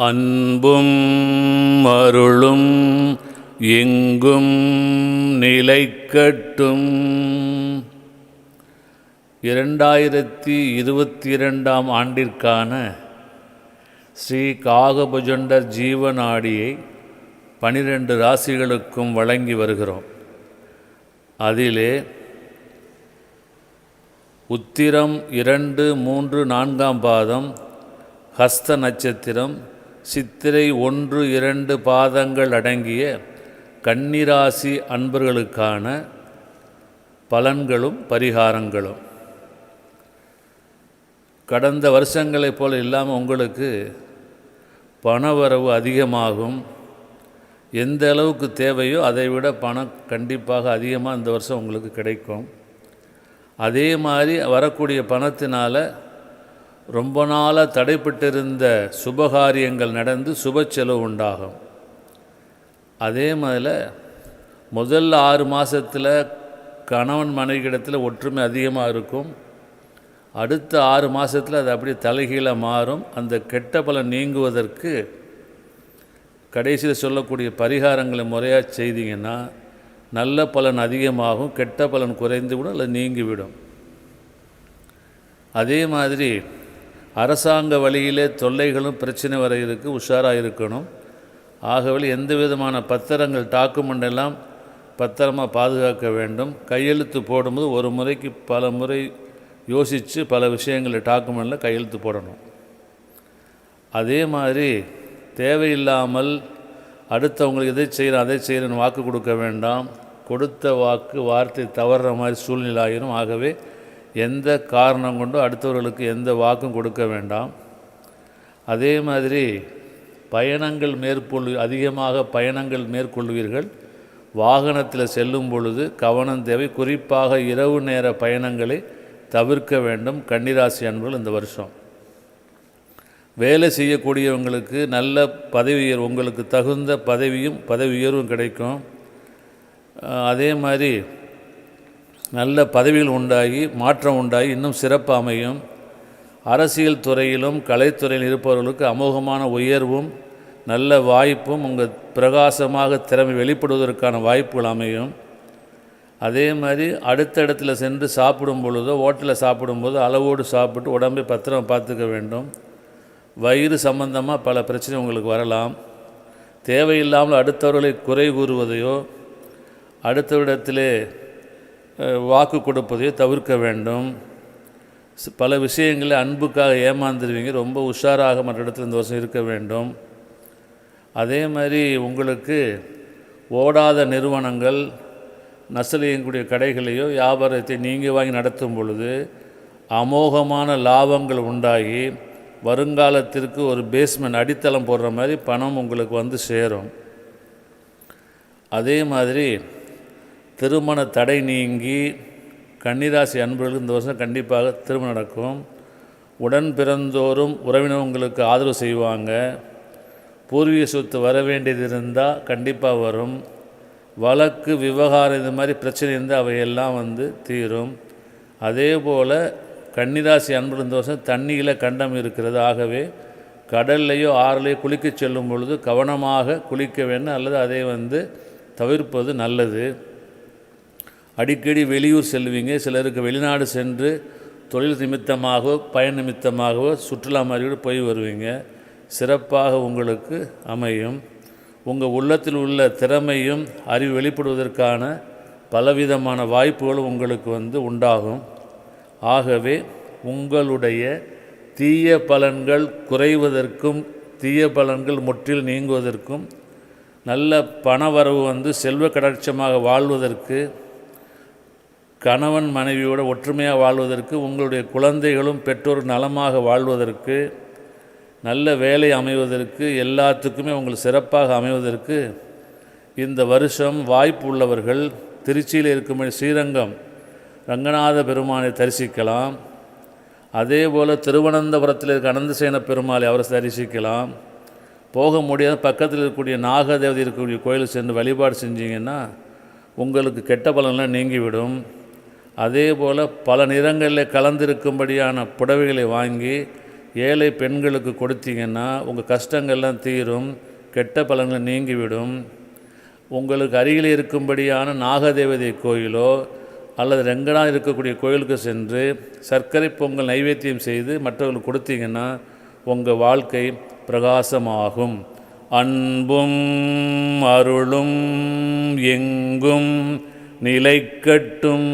அன்பும் அருளும் எங்கும் நிலைக்கட்டும். இரண்டாயிரத்தி இருபத்தி இரண்டாம் ஆண்டிற்கான ஸ்ரீ காகபுஜண்டர் ஜீவநாடியை பனிரெண்டு ராசிகளுக்கும் வழங்கி வருகிறோம். அதிலே உத்திரம் இரண்டு மூன்று நான்காம் பாதம் ஹஸ்த நட்சத்திரம் சித்திரை ஒன்று இரண்டு பாதங்கள் அடங்கிய கன்னிராசி அன்பர்களுக்கான பலன்களும் பரிகாரங்களும். கடந்த வருஷங்களைப் போல் இல்லாமல் உங்களுக்கு பணவரவு அதிகமாகும். எந்த அளவுக்கு தேவையோ அதை விட பணம் கண்டிப்பாக அதிகமாக இந்த வருஷம் உங்களுக்கு கிடைக்கும். அதே மாதிரி வரக்கூடிய பணத்தினால் ரொம்ப நாளாக தடைப்பட்டிருந்த சுபகாரியங்கள் நடந்து சுப செலவு உண்டாகும். அதே மாதிரி முதல் ஆறு மாதத்தில் கணவன் மனைவியிடத்தில் ஒற்றுமை அதிகமாக இருக்கும். அடுத்த ஆறு மாதத்தில் அது அப்படியே தலைகீழாக மாறும். அந்த கெட்ட பலன் நீங்குவதற்கு கடைசியில் சொல்லக்கூடிய பரிகாரங்களை முறையாக செய்தீங்கன்னா நல்ல பலன் அதிகமாகும் கெட்ட பலன் குறைந்து விடும் அல்லது நீங்கிவிடும். அதே மாதிரி அரசாங்க வழியிலே தொல்லைகளும் பிரச்சனை வர இருக்கு உஷாராக இருக்கணும். ஆகவே எந்த விதமான பத்திரங்கள் டாக்குமெண்ட் எல்லாம் பத்திரமாக பாதுகாக்க வேண்டும். கையெழுத்து போடும்போது ஒரு முறைக்கு பல முறை யோசித்து பல விஷயங்களை டாக்குமெண்ட்டில் கையெழுத்து போடணும். அதே மாதிரி தேவையில்லாமல் அடுத்தவங்களுக்கு எதை செய்கிறேன் அதை செய்கிறேன்னு வாக்கு கொடுக்க வேண்டாம். கொடுத்த வாக்கு வார்த்தை தவறுற மாதிரி சூழ்நிலை ஆகிரும் ஆகவே எந்த காரணம் கொண்டும் அடுத்தவர்களுக்கு எந்த வாக்கும் கொடுக்க வேண்டாம். அதே மாதிரி பயணங்கள் மேற்கொள்ளு அதிகமாக பயணங்கள் மேற்கொள்வீர்கள் வாகனத்தில் செல்லும் பொழுது கவனம் தேவை. குறிப்பாக இரவு நேர பயணங்களை தவிர்க்க வேண்டும். கன்னிராசி அன்பர்கள் இந்த வருஷம். வேலை செய்யக்கூடியவங்களுக்கு நல்ல பதவி உயர்வு உங்களுக்கு தகுந்த பதவியும் பதவி உயர்வும் கிடைக்கும். அதே மாதிரி நல்ல பதவிகள் உண்டாகி மாற்றம் உண்டாகி இன்னும் சிறப்பு அமையும். அரசியல் துறையிலும் கலைத்துறையில் இருப்பவர்களுக்கு அமோகமான உயர்வும் நல்ல வாய்ப்பும் உங்கள் பிரகாசமாக திறமை வெளிப்படுவதற்கான வாய்ப்புகள் அமையும். அதே மாதிரி அடுத்த இடத்துல சென்று சாப்பிடும் பொழுதோ ஹோட்டலில் சாப்பிடும்போது அளவோடு சாப்பிட்டு உடம்பை பத்திரம் பார்த்துக்க வேண்டும். வயிறு சம்பந்தமாக பல பிரச்சனை உங்களுக்கு வரலாம். தேவையில்லாமல் அடுத்தவர்களை குறை கூறுவதையோ அடுத்தவிடத்திலே வாக்கு கொடுப்பதையோ தவிர்க்க வேண்டும். பல விஷயங்களில் அன்புக்காக ஏமாந்துருவீங்க. ரொம்ப உஷாராக மற்ற இடத்துல இந்த வருஷம் இருக்க வேண்டும். அதே மாதிரி உங்களுக்கு ஓடாத நிறுவனங்கள் நசலியக்கூடிய கடைகளையோ வியாபாரத்தை நீங்கள் வாங்கி நடத்தும் பொழுது அமோகமான லாபங்கள் உண்டாகி வருங்காலத்திற்கு ஒரு பேஸ்மெண்ட் அடித்தளம் போடுற மாதிரி பணம் உங்களுக்கு வந்து சேரும். அதே மாதிரி திருமண தடை நீங்கி கன்னிராசி அன்பர்களுக்கு இந்த வருஷம் கண்டிப்பாக திருமணம் நடக்கும். உடன் பிறந்தோறும் உறவினவங்களுக்கு ஆதரவு செய்வாங்க. பூர்வீக சொத்து வர வேண்டியது இருந்தால் கண்டிப்பாக வரும். வழக்கு விவகாரம் இது மாதிரி பிரச்சனை இருந்தால் அவையெல்லாம் வந்து தீரும். அதே போல் கன்னிராசி அன்பு இந்த வருஷம் தண்ணியில் கண்டம் இருக்கிறது. ஆகவே கடல்லையோ ஆறுலையோ குளிக்க செல்லும் பொழுது கவனமாக குளிக்க வேண்டும். அல்லது அதை வந்து தவிர்ப்பது நல்லது. அடிக்கடி வெளியூர் செல்வீங்க. சிலருக்கு வெளிநாடு சென்று தொழில் நிமித்தமாகவோ பயன் நிமித்தமாகவோ சுற்றுலா மாதிரி போய் வருவீங்க. சிறப்பாக உங்களுக்கு அமையும். உங்கள் உள்ளத்தில் உள்ள திறமையும் அறிவு வெளிப்படுவதற்கான பலவிதமான வாய்ப்புகளும் உங்களுக்கு வந்து உண்டாகும். ஆகவே உங்களுடைய தீய பலன்கள் குறைவதற்கும் தீய பலன்கள் முற்றில் நீங்குவதற்கும் நல்ல பணவரவு வந்து செல்வ கடட்சமாக வாழ்வதற்கு கணவன் மனைவியோட ஒற்றுமையாக வாழ்வதற்கு உங்களுடைய குழந்தைகளும் பெற்றோர் நலமாக வாழ்வதற்கு நல்ல வேலை அமைவதற்கு எல்லாத்துக்குமே உங்களுக்கு சிறப்பாக அமைவதற்கு இந்த வருஷம் வாய்ப்பு உள்ளவர்கள் திருச்சியில் இருக்கும் ஸ்ரீரங்கம் ரங்கநாத பெருமானை தரிசிக்கலாம். அதே போல் திருவனந்தபுரத்தில் இருக்க அனந்தசேன பெருமாளை அவரை தரிசிக்கலாம். போக முடியாத பக்கத்தில் இருக்கக்கூடிய நாகதேவதை இருக்கக்கூடிய கோயிலுக்கு சென்று வழிபாடு செஞ்சீங்கன்னா உங்களுக்கு கெட்ட பலன்லாம் நீங்கிவிடும். அதே போல் பல நிறங்களில் கலந்திருக்கும்படியான புடவைகளை வாங்கி ஏழை பெண்களுக்கு கொடுத்தீங்கன்னா உங்கள் கஷ்டங்கள்லாம் தீரும் கெட்ட பலன்கள் நீங்கிவிடும். உங்களுக்கு அருகில் இருக்கும்படியான நாகதேவதை கோயிலோ அல்லது ரெங்கனா இருக்கக்கூடிய கோயிலுக்கு சென்று சர்க்கரை பொங்கல் நைவேத்தியம் செய்து மற்றவர்களுக்கு கொடுத்தீங்கன்னா உங்கள் வாழ்க்கை பிரகாசமாகும். அன்பும் அருளும் எங்கும் நிலைக்கட்டும்.